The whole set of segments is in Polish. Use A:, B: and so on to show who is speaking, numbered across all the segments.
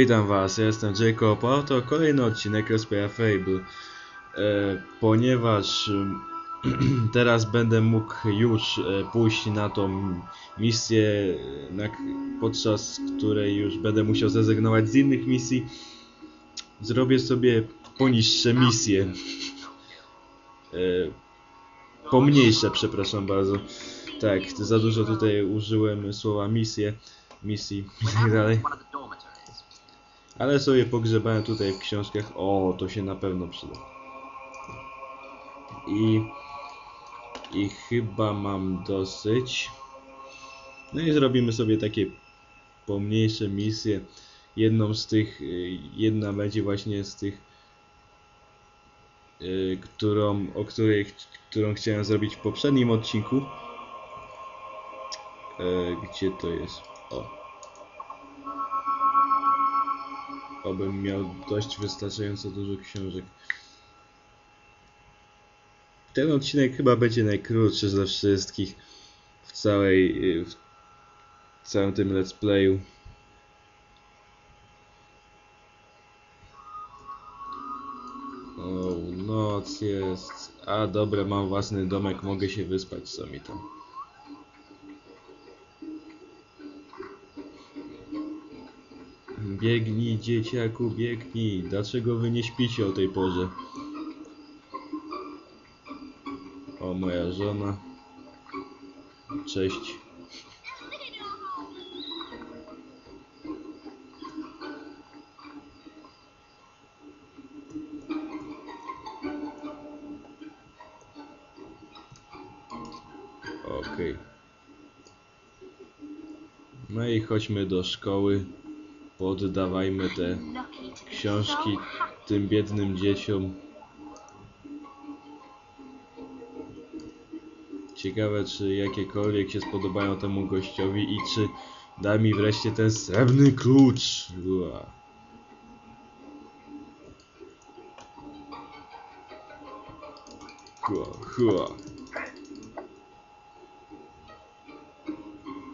A: Witam was, ja jestem Jacob, a oto kolejny odcinek Respira Fable. E, ponieważ teraz będę mógł już e, pójść na tą misję, na, podczas której już będę musiał zrezygnować z innych misji, zrobię sobie poniższe misje. E, pomniejsze, przepraszam bardzo. Tak, za dużo tutaj użyłem słowa misje, misji i tak dalej.
B: One of the dormitories.
A: Ale sobie pogrzebałem tutaj w książkach. O, to się na pewno przyda. I, I chyba mam dosyć. No i zrobimy sobie takie pomniejsze misje. Jedną z tych, y, jedna będzie właśnie z tych, y, którą, o której, którą chciałem zrobić w poprzednim odcinku. E, Gdzie to jest? O. Obym miał dość wystarczająco dużo książek. Ten odcinek chyba będzie najkrótszy ze wszystkich w całej y, w całym tym let's playu. O, noc jest. A dobra, mam własny domek, mogę się wyspać, co mi tam. Biegnij, dzieciaku, biegnij. Dlaczego wy nie śpicie o tej porze? O, moja żona. Cześć. Okej. No i chodźmy do szkoły. Poddawajmy te książki tym biednym dzieciom. Ciekawe, czy jakiekolwiek się spodobają temu gościowi i czy da mi wreszcie ten srebrny klucz. Ua. Hua.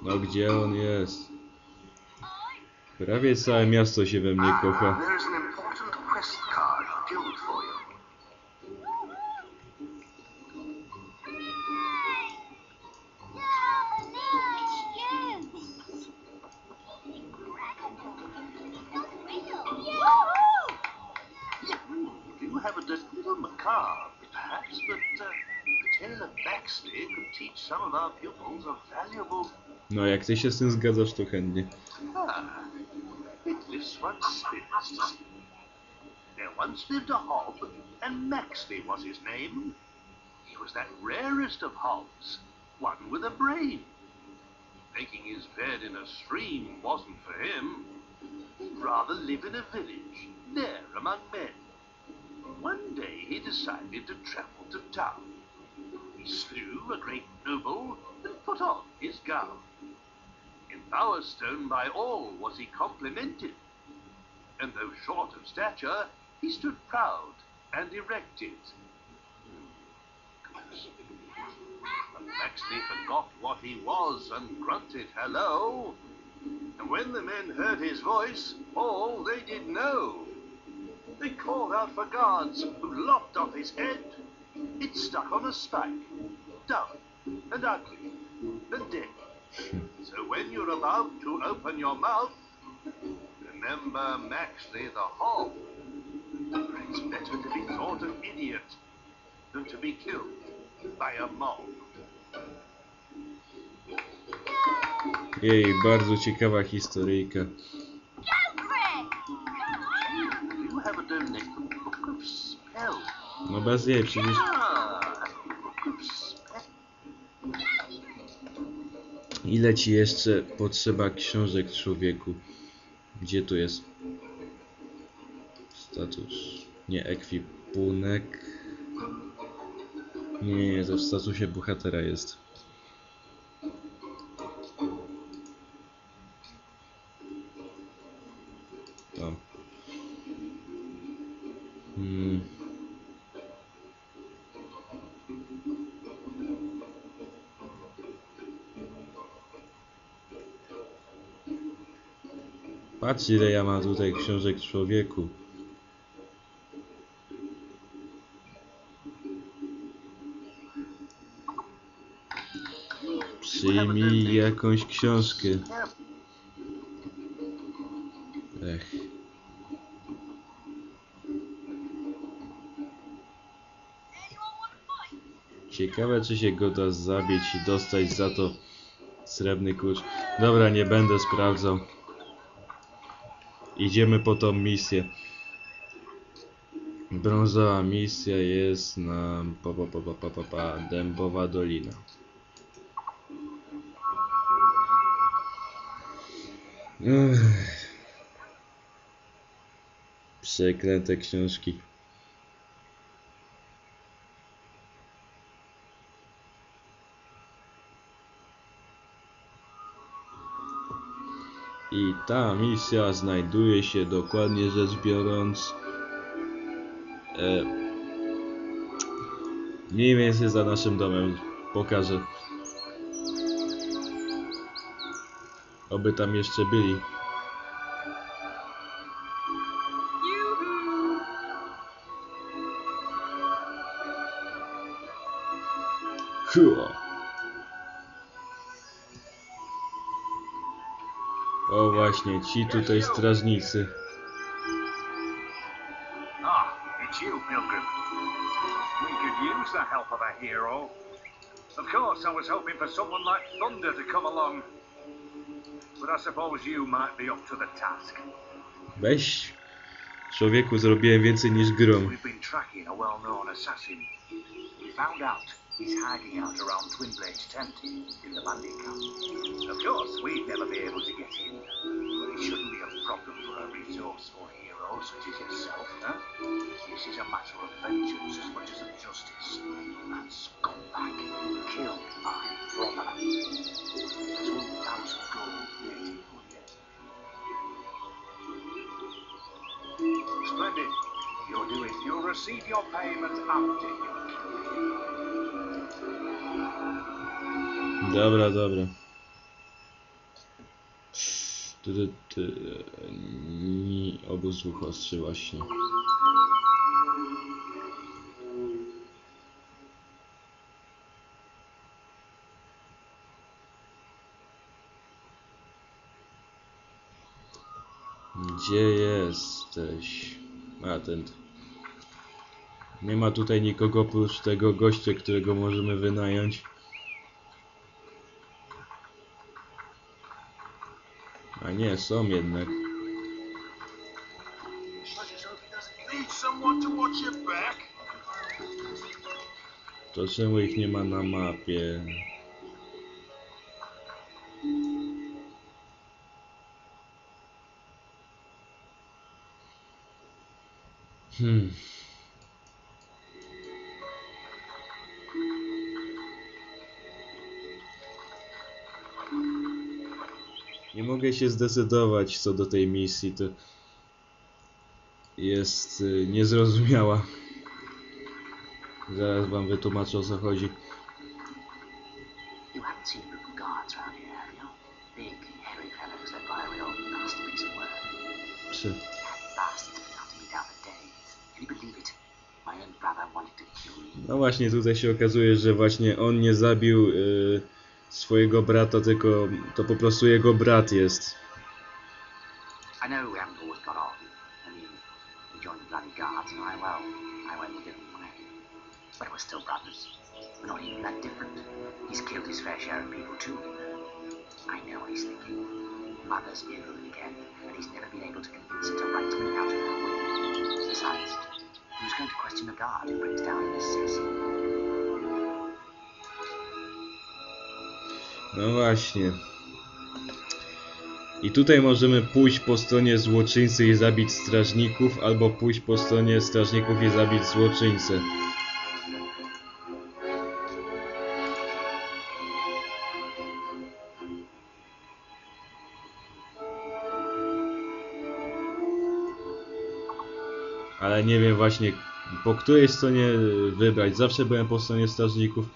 A: No gdzie on jest? Prawie całe miasto się we mnie kocha.
B: Uh,
A: No jak ty się z tym zgadzasz, to chętnie.
B: There once lived a hob, and Maxley was his name. He was that rarest of hobs, one with a brain. Making his bed in a stream wasn't for him. He'd rather live in a village, there among men. One day he decided to travel to town. He slew a great noble and put on his gown. In Bowerstone by all was he complimented, and though short of stature, he stood proud and erected. But Maxley forgot what he was and grunted hello. And when the men heard his voice, all they did know. They called out for guards, who lopped off his head. It stuck on a spike, dumb and ugly and dead. Hmm. So when you're about to open your mouth, remember Maxley the. For it's better to be thought an idiot than to be killed by a mob.
A: Jej, bardzo ciekawa historyjka. No bez jej, przecież ile ci jeszcze potrzeba książek człowieku? Gdzie tu jest? Status. Nie, ekwipunek. Nie, nie, to w statusie bohatera jest. Tam. Hmm. Patrz ile ja mam tutaj książek człowieku. Przyjmij jakąś książkę. Ech. Ciekawe czy się go da zabić i dostać za to srebrny klucz. Dobra, nie będę sprawdzał. Idziemy po tą misję. Brązowa misja jest na pa, pa, pa, pa, pa, pa, Dębowa Dolina. Ech. Przeklęte książki. I ta misja znajduje się dokładnie rzecz biorąc e, mniej więcej za naszym domem. Pokażę. Oby tam jeszcze byli. Hua. O właśnie, ci tutaj strażnicy.
B: Ah, it's you, Pilgrim. We could use the help of a hero. Of course, I was hoping for someone like Thunder to come along. But I suppose you might be up to the task.
A: Weź. Człowieku, zrobiłem więcej niż grom.
B: We've been tracking a well-known assassin. We found out he's hiding out around Twinblade's tent in the bandit camp. Of course, we'd never be able to get in. But it shouldn't be a problem for a resourceful hero such as yourself, huh? This is a matter of vengeance as much as of justice. That scumbag killed my brother. There's 1,000 gold waiting for you. Splendid. You'll do it. You'll receive your payment after you kill him.
A: Dobra, dobra. Ty, ty, ty, ni, obóz właśnie. Gdzie jesteś? A ten. Nie ma tutaj nikogo oprócz tego gościa, którego możemy wynająć. A nie, są jednak.
B: To
A: czemu ich nie ma na mapie? Hmm. Mogę się zdecydować co do tej misji, to jest y, niezrozumiała. Zaraz wam wytłumaczę o co chodzi. Czy... No właśnie, tutaj się okazuje, że właśnie on nie zabił y, swojego brata, tylko to po prostu jego brat jest.
C: I know we haven't always got on. I mean, joined the bloody guards well, I went. But we're still brothers. We're not even that different. He's killed his fair share of people too. I know what he's thinking. Mother's again, and he's never been able to convince her to write me out of her. Besides, who's going to question the guard who brings down an assassin?
A: No właśnie. I tutaj możemy pójść po stronie złoczyńcy i zabić strażników, albo pójść po stronie strażników i zabić złoczyńcę. Ale nie wiem właśnie po której stronie wybrać. Zawsze byłem po stronie strażników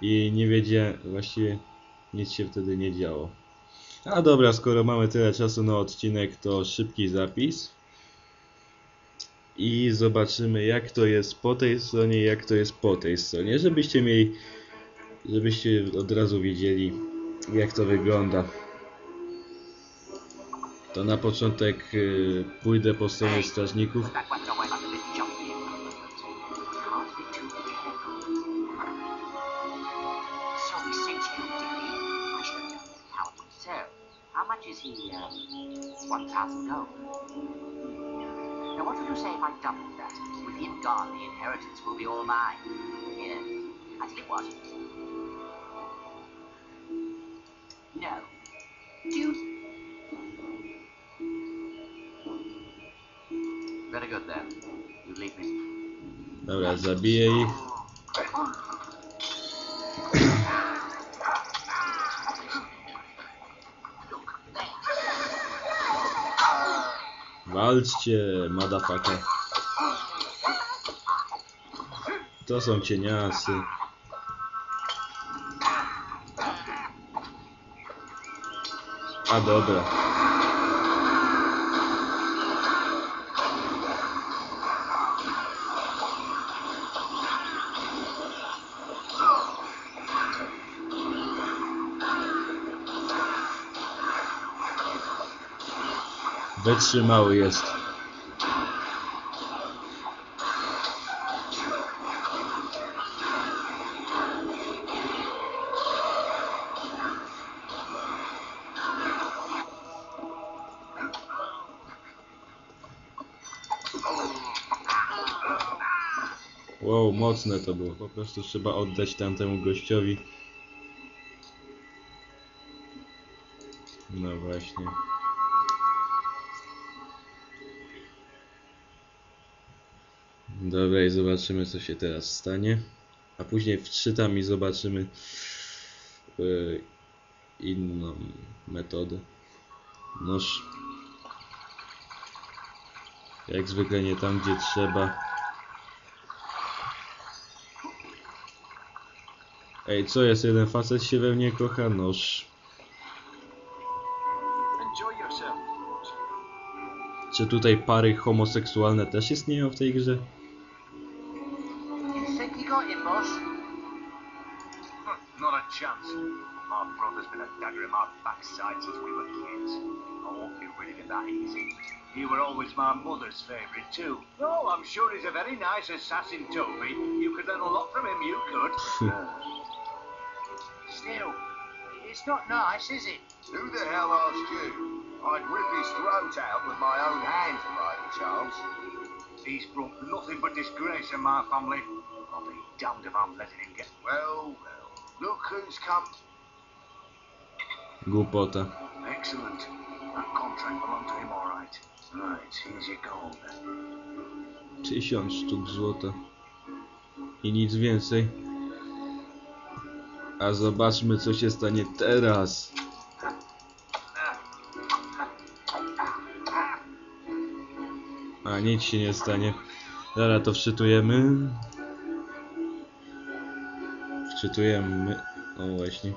A: i nie wiedziałem, właściwie nic się wtedy nie działo. A dobra, skoro mamy tyle czasu na odcinek, to szybki zapis. I zobaczymy jak to jest po tej stronie, jak to jest po tej stronie, żebyście mieli, żebyście od razu wiedzieli jak to wygląda. To na początek y, pójdę po stronie strażników.
C: Is he, um, 1,000 gold? Now what would you say if I doubled that? With him gone, the inheritance will be all mine. Yes, I tell you what. No. Do. Very good then. You leave me.
A: Dobra, zabiję ich. Walczcie, motherfucker. To są cieniasy. A dobra. Wytrzymały jest. Wow, mocne to było. Po prostu trzeba oddać tamtemu gościowi. No właśnie. Dobra i zobaczymy co się teraz stanie. A później wczytam i zobaczymy yy, inną metodę. Noż. Jak zwykle nie tam gdzie trzeba. Ej, co jest? Jeden facet się we mnie kocha? Noż. Czy tutaj pary homoseksualne też istnieją w tej grze?
C: You got him, boss?
B: Hmm, not a chance. My brother's been a dagger in my backside since we were kids. I won't get rid of him that easy. He were always my mother's favourite too. No, I'm sure he's a very nice assassin, Toby. You could learn a lot from him, you could.
C: Still, it's not nice, is it?
D: Who the hell asked you? I'd rip his throat out with my own hands by any chance.
B: He's brought nothing but disgrace in my family. Damned if I'm letting him get...
D: Well, well, look who's come.
A: Głupota.
B: Excellent. That contract belonged to him, all right. Right, here's your gold.
A: Tysiąc sztuk złota. I nic więcej. A zobaczmy co się stanie teraz. A nic się nie stanie. Dobra, to wczytujemy. Wczytujemy. O właśnie.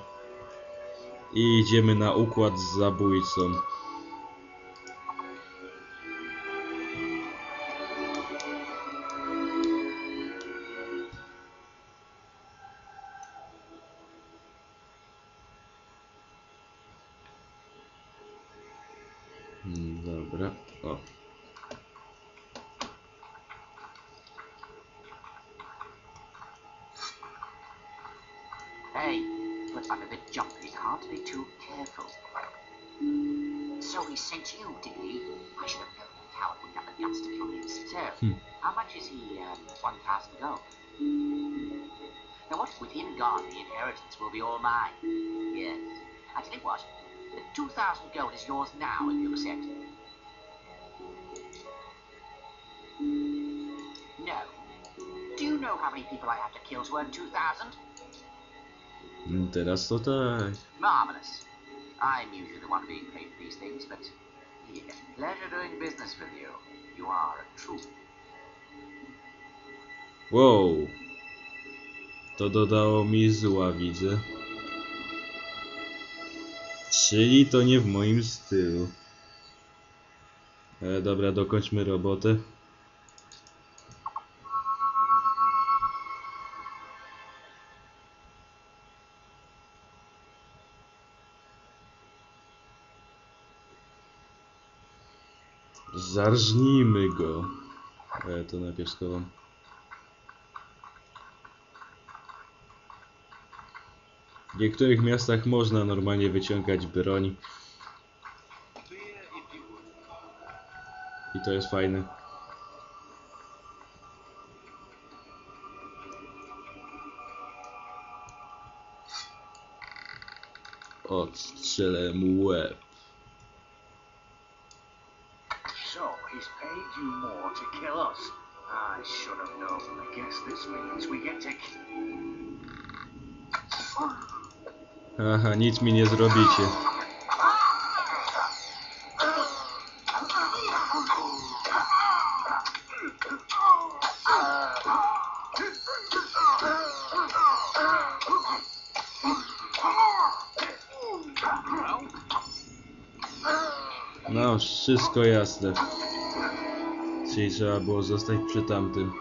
A: I idziemy na układ z zabójcą. Hmm.
C: how much is he, um, 1,000 gold? Now what, with him gone, the inheritance will be all mine. Yes. I tell you what, the 2,000 gold is yours now if you accept. No. Do you know how many people I have to kill to earn 2,000?
A: Mm, Teraz to tak.
C: Marvelous. I'm usually the one being paid for these things, but pleasure doing business with you. You are true.
A: Wow. To dodało mi zła, widzę. Czyli to nie w moim stylu. E, dobra, dokończmy robotę. Zarżnijmy go. E, to najpierw. W niektórych miastach można normalnie wyciągać broń. I to jest fajne. Odstrzelę mu łeb.
B: You more to kill us. I should have known. I guess this means we get to...
A: Haha, nic mi nie zrobicie. No, wszystko jasne. Czyli trzeba było zostać przy tamtym.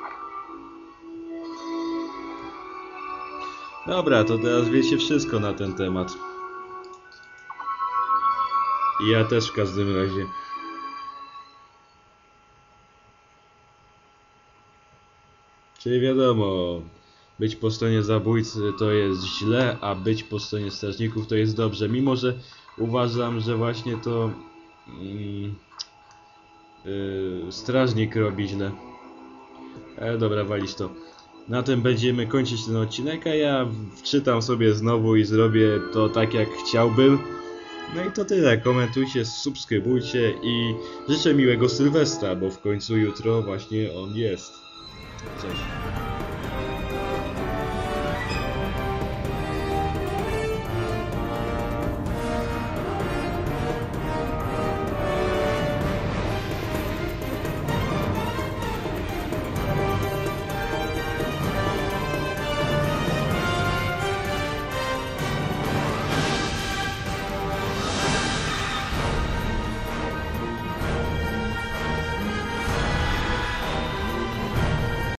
A: Dobra, to teraz wiecie wszystko na ten temat. Ja też w każdym razie. Czyli wiadomo, być po stronie zabójcy to jest źle, a być po stronie strażników to jest dobrze. Mimo, że uważam, że właśnie to mm, yy, strażnik robi źle. Ale dobra, walić to. Na tym będziemy kończyć ten odcinek, a ja wczytam sobie znowu i zrobię to tak jak chciałbym. No i to tyle. Komentujcie, subskrybujcie i życzę miłego Sylwestra, bo w końcu jutro właśnie on jest. Cześć.